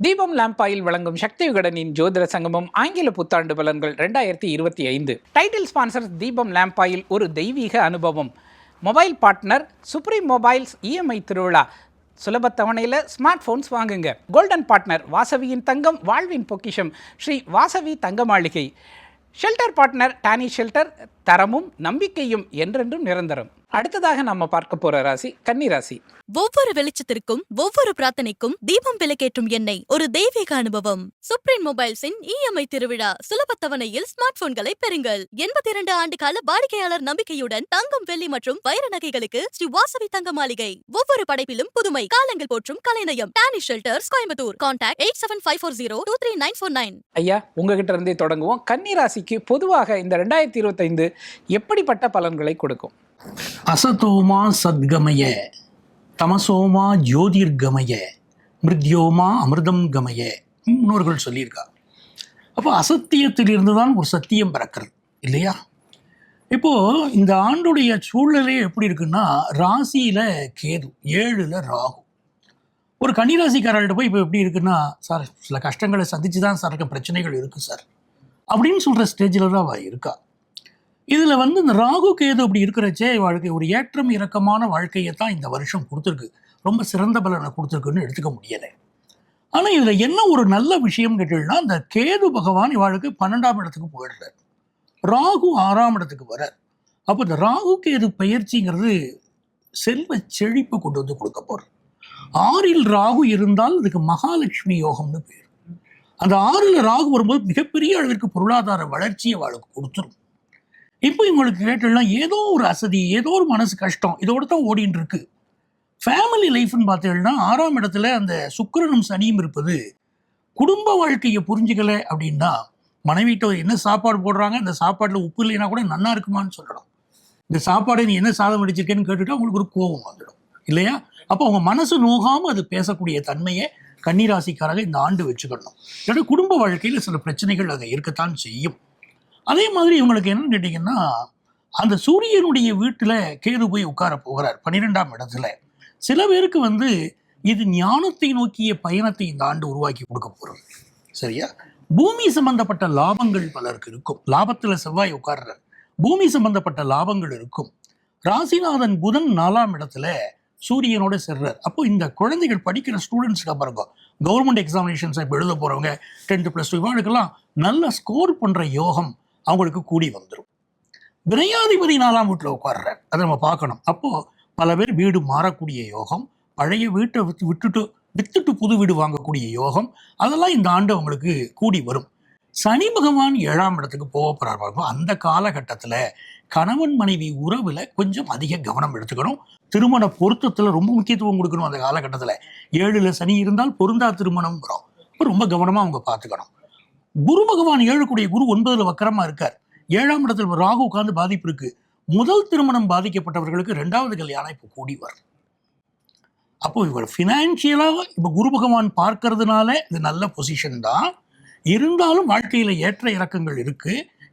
தீபம் லேம்பாயில் வழங்கும் சக்தி விகடனின் ஜோதிட சங்கமம் ஆங்கில புத்தாண்டு பலன்கள் ரெண்டாயிரத்தி இருபத்தி ஐந்து. டைட்டில் ஸ்பான்சர் தீபம் லேம்பாயில் ஒரு தெய்வீக அனுபவம். Mobile partner Supreme mobiles EMI திருவிழா. சுலப தவணையில் ஸ்மார்ட் ஃபோன்ஸ் வாங்குங்க. கோல்டன் பார்ட்னர் வாசவியின் தங்கம் வாழ்வின் பொக்கிஷம். ஸ்ரீ வாசவி தங்க மாளிகை ஷெல்டர் பார்ட்னர் டானி ஷெல்டர் தரமும் நம்பிக்கையும் என்றென்றும் நிரந்தரம். அடுத்ததாக நம்ம பார்க்க போற ராசி கன்னி ராசி. ஒவ்வொரு வெளிச்சத்திற்கும் ஒவ்வொரு பிரார்த்தனைக்கும் தீபம் விளக்கேற்றும் எண்ணெய் ஒரு தெய்வீக அனுபவம். சுப்ரீம் மொபைல்ஸின் இஎம்ஐ திருவிழா சுலப தவணையில் ஸ்மார்ட் போன்களை பெறுங்கள். எண்பத்தி இரண்டு ஆண்டு கால வாடிக்கையாளர் நம்பிக்கையுடன் தங்கம் வெள்ளி மற்றும் வைர நகைகளுக்கு ஸ்ரீ வாசவி தங்க மாளிகை. ஒவ்வொரு படைப்பிலும் புதுமை காலங்கள் போற்றும் கலைநயம். Dani shelters Coimbatore. Contact eight seven five four zero two three nine four nine ஐயா உங்ககிட்ட இருந்தே தொடங்குவோம். கன்னி ராசிக்கு பொதுவாக இந்த ரெண்டாயிரத்தி இருபத்தைந்து எப்படிப்பட்ட பலன்களை கொடுக்கும்? அசதோமா சத்கமய தமசோமா ஜோதிர்கமய மிருத்யோமா அமிர்தம் கமய முன்னோர்கள் சொல்லியிருக்கா. அப்போ அசத்தியத்திலிருந்து தான் ஒரு சத்தியம் பிறக்கிறது இல்லையா? இப்போது இந்த ஆண்டுடைய சூழ்நிலை எப்படி இருக்குன்னா ராசியில் கேது ஏழில் ராகு. ஒரு கன்னிராசிக்காரர்கிட்ட போய் இப்போ எப்படி இருக்குன்னா சார் சில கஷ்டங்களை சந்திச்சு தான் சார் இருக்க பிரச்சனைகள் இருக்குது சார். அப்படின்னு சொல்கிற ஸ்டேஜில் தான் அவ இருக்கா. இதில் வந்து இந்த ராகு கேது அப்படி இருக்கிறச்சே வாழ்க்கை ஒரு ஏற்றம் இறக்கமான வாழ்க்கையை தான் இந்த வருஷம் கொடுத்துருக்கு. ரொம்ப சிறந்த பலனை கொடுத்துருக்குன்னு எடுத்துக்க முடியலை. ஆனால் இதில் என்ன ஒரு நல்ல விஷயம் கேட்டீங்கன்னா இந்த கேது பகவான் இவாளுக்கு பன்னெண்டாம் இடத்துக்கு போயிடுறார். ராகு ஆறாம் இடத்துக்கு வரார். அப்போ இந்த ராகு கேது பயிற்சிங்கிறது செல்வ செழிப்பு கொண்டு வந்து கொடுக்க போகிறார் ஆறில் ராகு இருந்தால் அதுக்கு மகாலட்சுமி யோகம்னு பேர். அந்த ஆறில் ராகு வரும்போது மிகப்பெரிய அளவிற்கு பொருளாதார வளர்ச்சியை அவளுக்கு கொடுத்துரும். இப்போ இவங்களுக்கு கேட்டெல்லாம் ஏதோ ஒரு அசதி ஏதோ ஒரு மனசு கஷ்டம். இதோட தான் ஓடின்னு இருக்கு ஃபேமிலி லைஃப்னு பார்த்தீங்கன்னா ஆறாம் இடத்துல அந்த சுக்கரனும் சனியும் இருப்பது குடும்ப வாழ்க்கையை புரிஞ்சுக்கல அப்படின்னா மனைவிட்ட என்ன சாப்பாடு போடுறாங்க? இந்த சாப்பாட்டில் உப்பு இல்லைன்னா கூட நல்லா இருக்குமான்னு சொல்லணும் இந்த சாப்பாடு நீ என்ன சாதம் அடிச்சிருக்கேன்னு கேட்டுட்டா உங்களுக்கு ஒரு கோபம் வந்துடும். இல்லையா? அப்போ அவங்க மனசு நோகாமல் அது பேசக்கூடிய தன்மையை கன்னிராசிக்காரங்க இந்த ஆண்டு வச்சுக்கணும். ஏன்னா குடும்ப வாழ்க்கையில் சில பிரச்சனைகள் அதை இருக்கத்தான் செய்யும். அதே மாதிரி இவங்களுக்கு என்னன்னு கேட்டிங்கன்னா அந்த சூரியனுடைய வீட்டில் கேது போய் உட்கார போகிறார் பன்னிரெண்டாம் இடத்துல. சில பேருக்கு வந்து இது ஞானத்தை நோக்கிய பயணத்தை இந்த ஆண்டு உருவாக்கி கொடுக்க போகிறது சரியா? பூமி சம்பந்தப்பட்ட லாபங்கள் பலருக்கு இருக்கும். லாபத்தில் செவ்வாய் உட்கார்றார். பூமி சம்பந்தப்பட்ட லாபங்கள் இருக்கும். ராசிநாதன் புதன் நாலாம் இடத்துல சூரியனோட செர்றார். அப்போ இந்த குழந்தைகள் படிக்கிற ஸ்டூடெண்ட்ஸ்க்கு பாருங்க கவர்மெண்ட் எக்ஸாமினேஷன்ஸ் இப்போ எழுத போகிறவங்க டென்த்து ப்ளஸ் டூ இவங்களுக்கெல்லாம் நல்ல ஸ்கோர் பண்ணுற யோகம் அவங்களுக்கு கூடி வந்துடும் விரையாதிபதி நாலாம் வீட்டில் உட்கார்றார். அதை நம்ம பார்க்கணும். அப்போது பல பேர் வீடு மாறக்கூடிய யோகம் பழைய வீட்டை விட்டுட்டு வித்துட்டு புது வீடு வாங்கக்கூடிய யோகம் அதெல்லாம் இந்த ஆண்டு அவங்களுக்கு கூடி வரும். சனி பகவான் ஏழாம் இடத்துக்கு போக போறார் அந்த காலகட்டத்தில் கணவன் மனைவி உறவில் கொஞ்சம் அதிக கவனம் எடுத்துக்கணும். திருமண பொருத்தத்தில் ரொம்ப முக்கியத்துவம் கொடுக்கணும் அந்த காலகட்டத்தில். ஏழில் சனி இருந்தால் பொருந்தா திருமணம் வரும். ரொம்ப கவனமாக அவங்க பார்த்துக்கணும். குரு பகவான் ஏழுக்குடைய குரு ஒன்பதுல வக்கரமா இருக்கார். ஏழாம் இடத்துல ராகு உட்கார்ந்து பாதிப்பு இருக்கு. முதல் திருமணம் பாதிக்கப்பட்டவர்களுக்கு ரெண்டாவது கல்யாணம் இப்போ கூடி வரும் அப்போ இவர் ஃபினான்ஷியலாக இப்போ குரு பகவான் பார்க்கறதுனால இது நல்ல பொசிஷன் தான். இருந்தாலும் வாழ்க்கையில் ஏற்ற இறக்கங்கள் இருக்கு.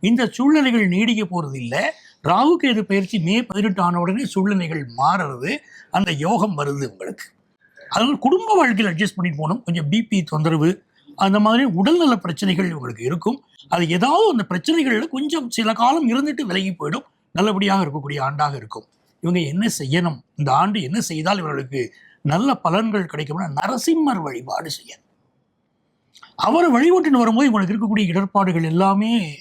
இந்த சூழ்நிலைகள் நீடிக்க போகிறது இல்லை. ராகு கேது பயிற்சி மே பதினெட்டு ஆன உடனே சூழ்நிலைகள் மாறுறது. அந்த யோகம் வருது உங்களுக்கு. அதனால் குடும்ப வாழ்க்கையில் அட்ஜஸ்ட் பண்ணிட்டு போகணும். கொஞ்சம் பிபி தொந்தரவு அந்த மாதிரி உடல்நல பிரச்சனைகள் இவங்களுக்கு இருக்கும். அது ஏதாவது அந்த பிரச்சனைகளில் கொஞ்சம் சில காலம் இருந்துட்டு விலகி போயிடும். நல்லபடியாக இருக்கக்கூடிய ஆண்டாக இருக்கும். இவங்க என்ன செய்யணும்? இந்த ஆண்டு என்ன செய்தால் இவர்களுக்கு நல்ல பலன்கள் கிடைக்கும்னா நரசிம்மர் வழிபாடு செய்யணும். அவரை வழிபட்டுன்னு வரும்போது இவங்களுக்கு இருக்கக்கூடிய இடர்பாடுகள் எல்லாமே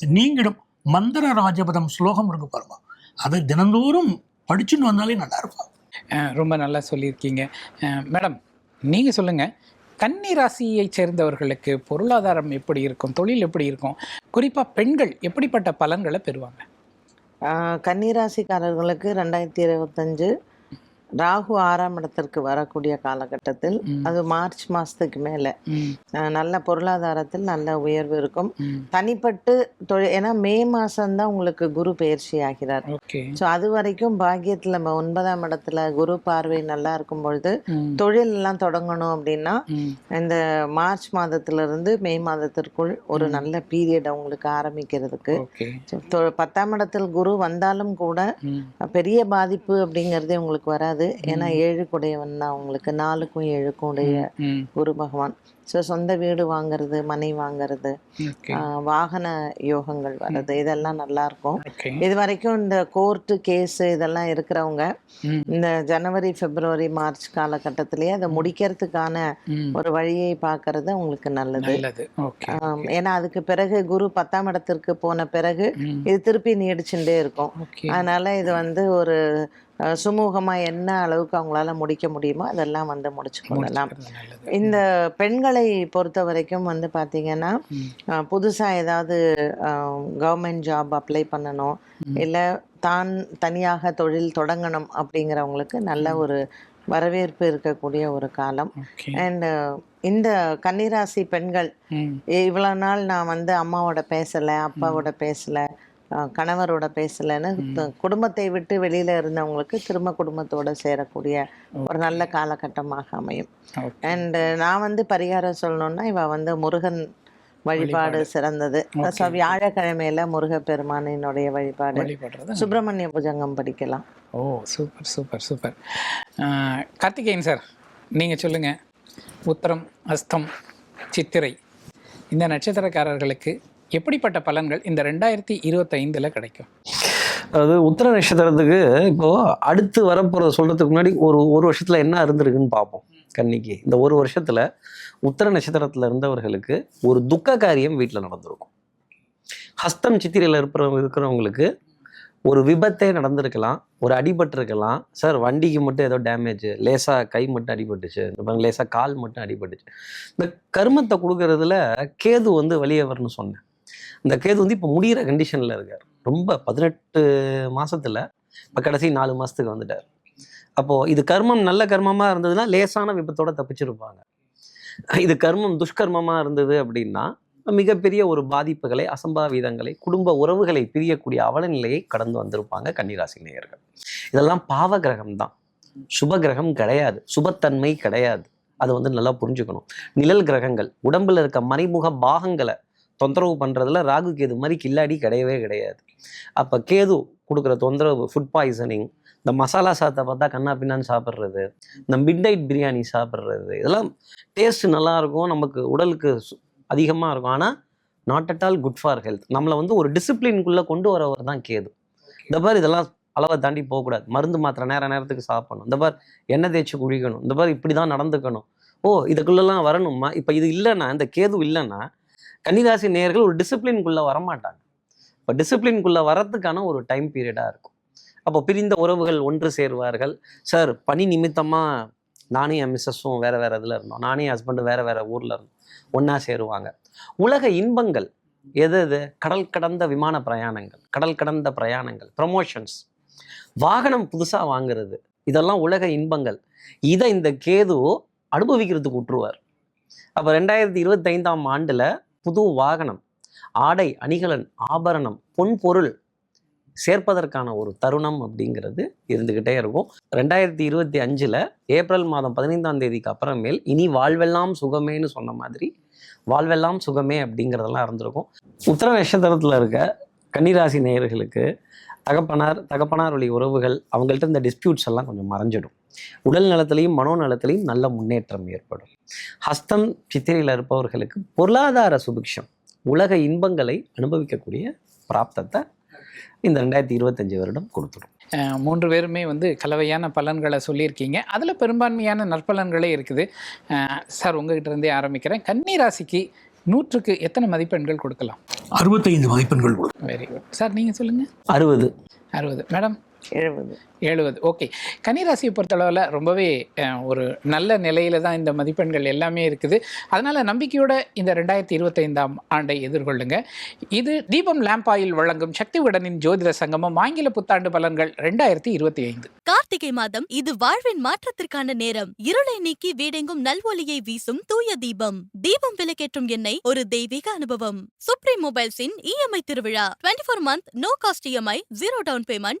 நீங்கிடும். மந்திர ராஜபதம் ஸ்லோகம் இருக்கு பாருங்க. அதை தினந்தோறும் படிச்சுன்னு வந்தாலே நல்லா இருக்கும் அஹ் ரொம்ப நல்லா சொல்லியிருக்கீங்க. அஹ் மேடம் நீங்கள் சொல்லுங்கள் கன்னி ராசியை சேர்ந்தவர்களுக்கு பொருளாதாரம் எப்படி இருக்கும்? தொழில் எப்படி இருக்கும்? குறிப்பாக பெண்கள் எப்படிப்பட்ட பலன்களை பெறுவாங்க? ஆஹ் கன்னிராசிக்காரர்களுக்கு ரெண்டாயிரத்தி இருபத்தஞ்சு ராகு ஆறாம் இடத்திற்கு வரக்கூடிய காலகட்டத்தில். அது மார்ச் மாசத்துக்கு மேல. நல்ல பொருளாதாரத்தில் நல்ல உயர்வு இருக்கும். தனிப்பட்டு தொழில் ஏன்னா மே மாசம்தான் உங்களுக்கு குரு பயிற்சி ஆகிறார். ஸோ அது வரைக்கும் பாக்கியத்தில் நம்ம ஒன்பதாம் இடத்துல குரு பார்வை நல்லா இருக்கும் பொழுது தொழில் எல்லாம் தொடங்கணும் அப்படின்னா இந்த மார்ச் மாதத்துல இருந்து மே மாதத்திற்குள் ஒரு நல்ல பீரியட் அவங்களுக்கு ஆரம்பிக்கிறதுக்கு. பத்தாம் இடத்தில் குரு வந்தாலும் கூட பெரிய பாதிப்பு அப்படிங்கிறதே உங்களுக்கு வராது. நல்லது ஏன்னா ஏழு குடையவன் தான் உங்களுக்கு நாலுக்கும் ஏழுக்கும் உடைய குரு பகவான். ஸோ சொந்த வீடு வாங்குறது மனை வாங்குறது வாகன யோகங்கள் வர்றது இதெல்லாம் நல்லா இருக்கும். இது வரைக்கும் இந்த கோர்ட்டு கேஸு இதெல்லாம் இருக்கிறவங்க இந்த ஜனவரி பிப்ரவரி மார்ச் காலகட்டத்திலேயே அதை முடிக்கிறதுக்கான ஒரு வழியை பார்க்கறது உங்களுக்கு நல்லது. ஏன்னா அதுக்கு பிறகு குரு பத்தாம் இடத்திற்கு போன பிறகு இது திருப்பி நீடிச்சுட்டே இருக்கும். அதனால இது வந்து ஒரு அஹ், சுமூகமா என்ன அளவுக்கு அவங்களால முடிக்க முடியுமோ அதெல்லாம் வந்து முடிச்சு கொள்ளலாம். இந்த பெண்களை பொறுத்த வரைக்கும் வந்து பார்த்தீங்கன்னா ம். அஹ், புதுசா ஏதாவது கவர்மெண்ட் ஜாப் அப்ளை பண்ணணும். இல்லை தான் தனியாக தொழில் தொடங்கணும் அப்படிங்கிறவங்களுக்கு நல்ல ஒரு வரவேற்பு இருக்கக்கூடிய ஒரு காலம். அண்ட் இந்த கன்னிராசி பெண்கள் ம். இவ்வளோ நாள் நான் வந்து அம்மாவோட பேசலை அப்பாவோட பேசலை கணவரோட பேசலைன்னு குடும்பத்தை விட்டு வெளியில இருந்தவங்களுக்கு திரும்ப குடும்பத்தோட சேரக்கூடிய ஒரு நல்ல காலகட்டமாக அமையும். அண்ட் நான் வந்து பரிகாரம் சொல்லணும்னா இவ வந்து முருகன் வழிபாடு சிறந்தது. ஸோ வியாழக்கிழமையில முருகப்பெருமானினுடைய வழிபாடு. சுப்பிரமணிய புஜங்கம் படிக்கலாம். ஓ super super super. Karthikeyan sir நீங்கள் சொல்லுங்கள் உத்தரம் அஸ்தம் சித்திரை. இந்த நட்சத்திரக்காரர்களுக்கு எப்படிப்பட்ட பலன்கள் இந்த ரெண்டாயிரத்தி இருபத்தைந்தில் கிடைக்கும்? அதாவது உத்தர நட்சத்திரத்துக்கு இப்போது அடுத்து வரப்போகிறத சொல்றதுக்கு முன்னாடி ஒரு ஒரு வருஷத்தில் என்ன இருந்திருக்குன்னு பார்ப்போம். கன்னிக்கு. இந்த ஒரு வருஷத்தில் உத்தர நட்சத்திரத்தில் இருந்தவர்களுக்கு ஒரு துக்க காரியம் வீட்டில் நடந்திருக்கும். ஹஸ்தம் சித்திரையில் இருக்கிறவங்க இருக்கிறவங்களுக்கு ஒரு விபத்தே நடந்திருக்கலாம் ஒரு அடிபட்டிருக்கலாம். சார் வண்டிக்கு மட்டும் ஏதோ டேமேஜ் லேசாக கை மட்டும் அடிபட்டுச்சு இந்த லேசாக கால் மட்டும் அடிபட்டுச்சு. இந்த கர்மத்தை கொடுக்கறதுல கேது வந்து வெளியே வரணும்னு சொன்னேன். இந்த கேது வந்து இப்போ முடிகிற கண்டிஷனில் இருக்கார். ரொம்ப பதினெட்டு மாசத்துல இப்போ கடைசி நாலு மாசத்துக்கு வந்துட்டார். அப்போது இது கர்மம் நல்ல கர்மமா இருந்ததுன்னா லேசான விபத்தோட தப்பிச்சிருப்பாங்க. இது கர்மம் துஷ்கர்மமா இருந்தது அப்படின்னா மிகப்பெரிய ஒரு பாதிப்புகளை அசம்பாவிதங்களை குடும்ப உறவுகளை பிரியக்கூடிய அவல நிலையை கடந்து வந்திருப்பாங்க கன்னிராசி நேயர்கள். இதெல்லாம் பாவ கிரகம் தான். சுப கிரகம் கிடையாது. சுபத்தன்மை கிடையாது. அதை வந்து நல்லா புரிஞ்சுக்கணும். நிழல் கிரகங்கள் உடம்புல இருக்க மறைமுக பாகங்களை தொந்தரவு பண்ணுறதுல ராகு கேது மாதிரி கில்லாடி கிடையவே கிடையாது. அப்போ கேது கொடுக்குற தொந்தரவு ஃபுட் பாய்சனிங் இந்த மசாலா சாத்தை பார்த்தா கண்ணா பின்னான்னு சாப்பிட்றது இந்த மிட் நைட் பிரியாணி சாப்பிட்றது இதெல்லாம் டேஸ்ட் நல்லா இருக்கும் நமக்கு உடலுக்கு சு- இருக்கும். ஆனால் not at all good for health நம்மளை வந்து ஒரு டிசிப்ளின்குள்ளே கொண்டு வரவர் தான் கேது. இந்த மாதிரி இதெல்லாம் அளவை தாண்டி போகக்கூடாது. மருந்து மாத்திரை நேர நேரத்துக்கு சாப்பிடணும். இந்த மாதிரி எண்ணெய் தேய்ச்சி குளிக்கணும் இந்த மாதிரி இப்படி தான் நடந்துக்கணும். ஓ இதுக்குள்ளெல்லாம் வரணுமா? இப்போ இது இல்லைன்னா இந்த கேது இல்லைன்னா கன்னிராசி நேர்கள் ஒரு டிசிப்ளின்குள்ளே வரமாட்டாங்க. இப்போ டிசிப்ளின்குள்ளே வரத்துக்கான ஒரு டைம் பீரியடாக இருக்கும். அப்போ பிரிந்த உறவுகள் ஒன்று சேருவார்கள். சார் பணி நிமித்தமாக நானே என் மிஸ்ஸஸும் வேறு வேறு இதில் இருந்தோம். நானே என் ஹஸ்பண்டும் வேறு வேறு ஊரில் இருந்தோம். ஒன்றா சேருவாங்க. உலக இன்பங்கள் எது எது? கடல் கடந்த விமான பிரயாணங்கள் கடல் கடந்த பிரயாணங்கள் ப்ரமோஷன்ஸ் வாகனம் புதுசாக வாங்குறது இதெல்லாம் உலக இன்பங்கள். இதை இந்த கேது அனுபவிக்கிறதுக்கு விட்டுருவார் அப்போ ரெண்டாயிரத்தி இருபத்தைந்தாம் ஆண்டில் புது வாகனம் ஆடை அணிகலன் ஆபரணம் பொன் பொருள் சேர்ப்பதற்கான ஒரு தருணம் அப்படிங்கிறது இருந்துக்கிட்டே இருக்கும். ரெண்டாயிரத்தி இருபத்தி அஞ்சில் ஏப்ரல் மாதம் பதினைந்தாம் தேதிக்கு அப்புறமேல் இனி வாழ்வெல்லாம் சுகமேன்னு சொன்ன மாதிரி வாழ்வெல்லாம் சுகமே அப்படிங்கிறதெல்லாம் இருந்திருக்கும். உத்தர நட்சத்திரத்தில் இருக்க கன்னிராசி நேயர்களுக்கு தகப்பனார் தகப்பனார் வழி உறவுகள் அவங்கள்ட்ட இந்த டிஸ்பியூட்ஸ் எல்லாம் கொஞ்சம் மறைஞ்சிடும். உடல் நலத்திலையும் மனோநலத்திலையும் நல்ல முன்னேற்றம் ஏற்படும். ஹஸ்தம் சித்திரையில் இருப்பவர்களுக்கு பொருளாதார சுபிக்ஷம் உலக இன்பங்களை அனுபவிக்கக்கூடிய பிராப்தத்தை இந்த ரெண்டாயிரத்தி இருபத்தஞ்சு வருடம் கொடுத்துடும். மூன்று பேருமே வந்து கலவையான பலன்களை சொல்லியிருக்கீங்க. அதில் பெரும்பான்மையான நற்பலன்களே இருக்குது. சார் உங்ககிட்ட இருந்தே ஆரம்பிக்கிறேன். கன்னி ராசிக்கு நூற்றுக்கு எத்தனை மதிப்பெண்கள் கொடுக்கலாம்? அறுபத்தைந்து மதிப்பெண்கள் வெரி குட் சார் நீங்கள் சொல்லுங்கள் அறுபது. அறுபது. மேடம் எழுபது. எழுபது. ஓகே கன்னிராசியை பொறுத்தளவில் ரொம்பவே ஒரு நல்ல நிலையில தான் இந்த மதிப்பெண்கள் எல்லாமே இருக்குது. அதனால் நம்பிக்கையோட இந்த ரெண்டாயிரத்தி இருபத்தைந்தாம் ஆண்டை எதிர்கொள்ளுங்க. இது தீபம் லேம்ப் ஆயில் வழங்கும் சக்தி விடனின் ஜோதிட சங்கமம் ஆங்கில புத்தாண்டு பலன்கள் ரெண்டாயிரத்தி இருபத்தி ஐந்து கார்த்திகை மாதம் இது வாழ்வின் மாற்றத்திற்கான நேரம். இருளை நீக்கி வீடெங்கும் நல்வொலியை வீசும் தூய தீபம். தீபம் விலக்கேற்றும் எண்ணெய் ஒரு தெய்வீக அனுபவம். சுப்ரீம் மொபைல்ஸின் இஎம்ஐ திருவிழா. 24 four month no cost EMI zero down payment